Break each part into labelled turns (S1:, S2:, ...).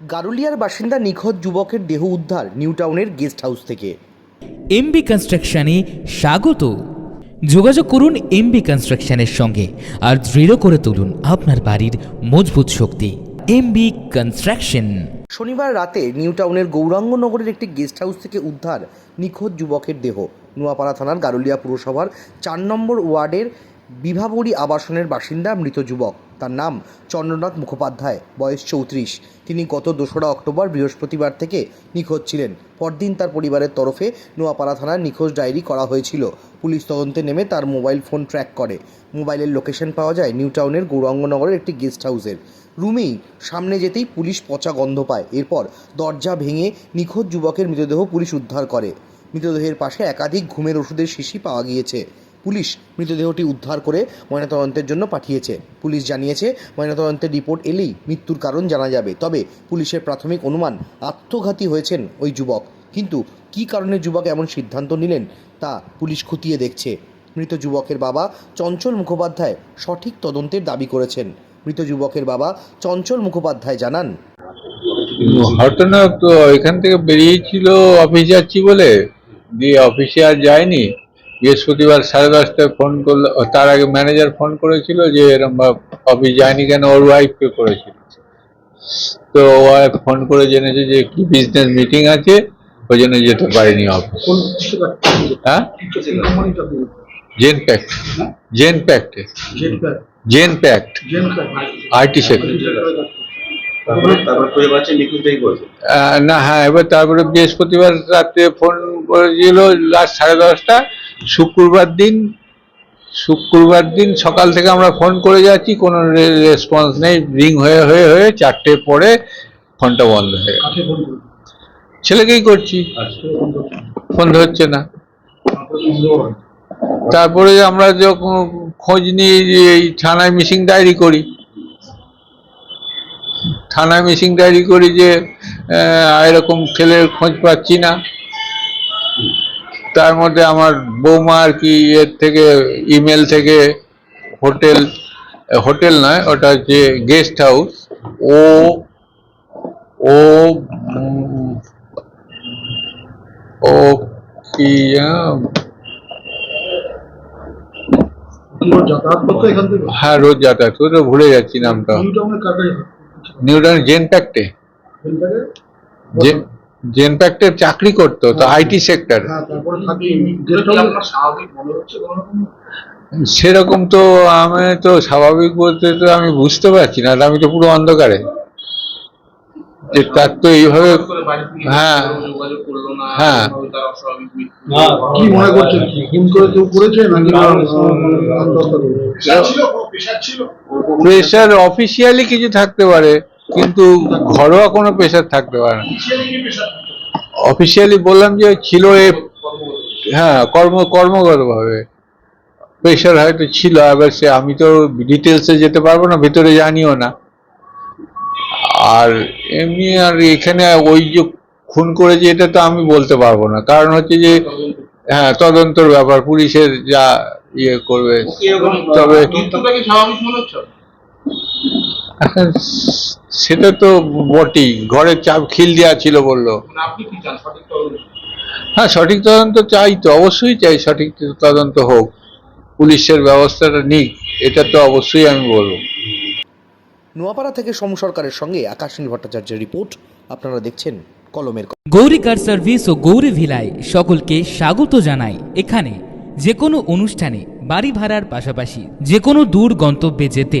S1: গারুলিয়ার বাসিন্দা নিখোঁজ যুবকের দেহ উদ্ধার নিউ টাউনের গেস্ট হাউস থেকে।
S2: এমবি কনস্ট্রাকশনে স্বাগত। যোগাযোগ করুন এমবি কনস্ট্রাকশনের সঙ্গে আর দৃঢ় করে তুলুন আপনার বাড়ির মজবুত শক্তি। MB construction.
S1: শনিবার রাতে নিউ টাউনের গৌরাঙ্গনগরের একটি গেস্ট হাউস থেকে উদ্ধার নিখোঁজ যুবকের দেহ। নোয়াপাড়া থানার গারুলিয়া পুরসভার চার নম্বর ওয়ার্ডের বিভাবরী আবাসনের বাসিন্দা মৃত যুবক। তার নাম চন্দ্রনাথ মুখোপাধ্যায়, বয়স চৌত্রিশ। তিনি গত দোসরা অক্টোবর বৃহস্পতিবার থেকে নিখোঁজ ছিলেন। পরদিন তার পরিবারের তরফে নোয়াপাড়া থানায় নিখোঁজ ডায়েরি করা হয়েছিল। পুলিশ তদন্তে নেমে তার মোবাইল ফোন ট্র্যাক করে। মোবাইলের লোকেশন পাওয়া যায় নিউ টাউনের গৌরাঙ্গনগরের একটি গেস্ট হাউসের। রুমেই সামনে যেতেই পুলিশ পচা গন্ধ পায়। এরপর দরজা ভেঙে নিখোঁজ যুবকের মৃতদেহ পুলিশ উদ্ধার করে। মৃতদেহের পাশে একাধিক ঘুমের ওষুধের শিশি পাওয়া গিয়েছে। পুলিশ মৃতদেহটি উদ্ধার করে ময়নাতদন্তের জন্য পাঠিয়েছে। পুলিশ জানিয়েছে, ময়নাতদন্তের রিপোর্ট এলেই মৃত্যুর কারণ জানা যাবে। তবে পুলিশের প্রাথমিক অনুমান, আত্মঘাতী হয়েছেন ওই যুবক। কিন্তু কী কারণে যুবক এমন সিদ্ধান্ত নিলেন, তা পুলিশ খতিয়ে দেখছে। মৃত যুবকের বাবা চঞ্চল মুখোপাধ্যায় সঠিক তদন্তের দাবি করেছেন। মৃত যুবকের বাবা চঞ্চল মুখোপাধ্যায় জানান
S3: ঘটনা তো এখান থেকে বেরিয়েছিল, অফিস যাচ্ছি বলে। দিয়ে অফিসে আর যায়নি। বৃহস্পতিবার সাড়ে দশটায় ফোন করল তার আগে ম্যানেজার ফোন করেছিল যে এরম ভাব- অফিস যায়নি কেন ওর ওয়াইফকে করেছিল। তো ওয়াইফ ফোন করে জেনেছে যে কি বিজনেস মিটিং আছে ওই জন্য যেতে পারিনি অফিস হ্যাঁ? জেন প্যাক্ট জেন প্যাক্টে জেন প্যাক্ট আইটি সেক্টর না হ্যাঁ এবার তারপরে বৃহস্পতিবার রাতে ফোন করেছিল লাস্ট সাড়ে দশটা শুক্রবার দিন শুক্রবার দিন সকাল থেকে আমরা ফোন করে যাচ্ছি কোনো রেসপন্স নেই রিং হয়ে হয়ে হয়ে চারটে পরে ফোনটা বন্ধ হয়ে গেল। ছেলেকেই করছি। ফোন ধরছে না। তারপরে আমরা যখন খোঁজ নিয়ে যে এই থানায় মিসিং ডায়েরি করি থানায় মিসিং ডায়েরি করি যে এরকম ছেলের খোঁজ পাচ্ছি না। তার মধ্যে আমার বৌমা আর কি এর থেকে ইমেল থেকে হোটেল হোটেল নয় ওটা হচ্ছে গেস্ট হাউস ও ও ও কি হ্যাঁ রোজ যাতায়াত তো ভুলে যাচ্ছি নামটা। নিউটন জেন প্যাক্টে জেন প্যাক্টে চাকরি করতো তো আইটি সেক্টর
S4: হ্যাঁ তারপরে থাকি গেস্ট হাউসে স্বাভাবিক মনে হচ্ছে কোনো রকম
S3: সেরকম তো আমি তো স্বাভাবিক বলতে তো আমি বুঝতে পারছি না আমি তো পুরো অন্ধকারে যে তার তো এইভাবে হ্যাঁ হ্যাঁ
S4: কি মনে করছেন কি করে কেউ করেছে নাকি
S3: প্রেশার অফিসিয়ালি কিছু থাকতে পারে কিন্তু ঘরোয়া কোনো প্রেশার থাকতে পারে না। অফিসিয়ালি বললাম যে ছিল এ হ্যাঁ কর্ম কর্মগতভাবে। প্রেশার হয়তো ছিল এবার সে আমি তো ডিটেলসে যেতে পারব না ভিতরে জানিও না। আর এমনি আর এখানে ওই যে খুন করেছে এটা তো আমি বলতে পারব না। কারণ হচ্ছে যে হ্যাঁ তদন্তর ব্যাপার পুলিশের যা ইয়ে করবে তবে সেটা তো বটেই। ঘরের চাপ খিল দেওয়া ছিল বলল। হ্যাঁ সঠিক তদন্ত চাই তো অবশ্যই চাই সঠিক তদন্ত হোক। পুলিশের ব্যবস্থাটা নিক এটা তো অবশ্যই আমি বলব।
S1: নোয়াপাড়া থেকে সোম সরকারের সঙ্গে আকাশনীল ভট্টাচার্যের রিপোর্ট। আপনারা দেখছেন কলমের।
S2: গৌরী কার সার্ভিস ও গৌরী ভিলায় সকলকে স্বাগত জানাই। এখানে যে কোনো অনুষ্ঠানে বাড়ি ভাড়ার পাশাপাশি যে কোনো দূর গন্তব্যে যেতে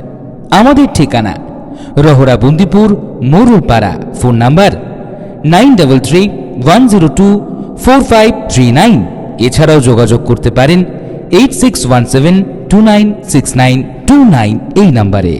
S2: আমাদের ঠিকানা Rahara Bandipur, Morulpara, phone number nine double three one zero two four five three nine. এছাড়াও যোগাযোগ করতে পারেন eight six one seven two nine six nine two nine এই নাম্বারে।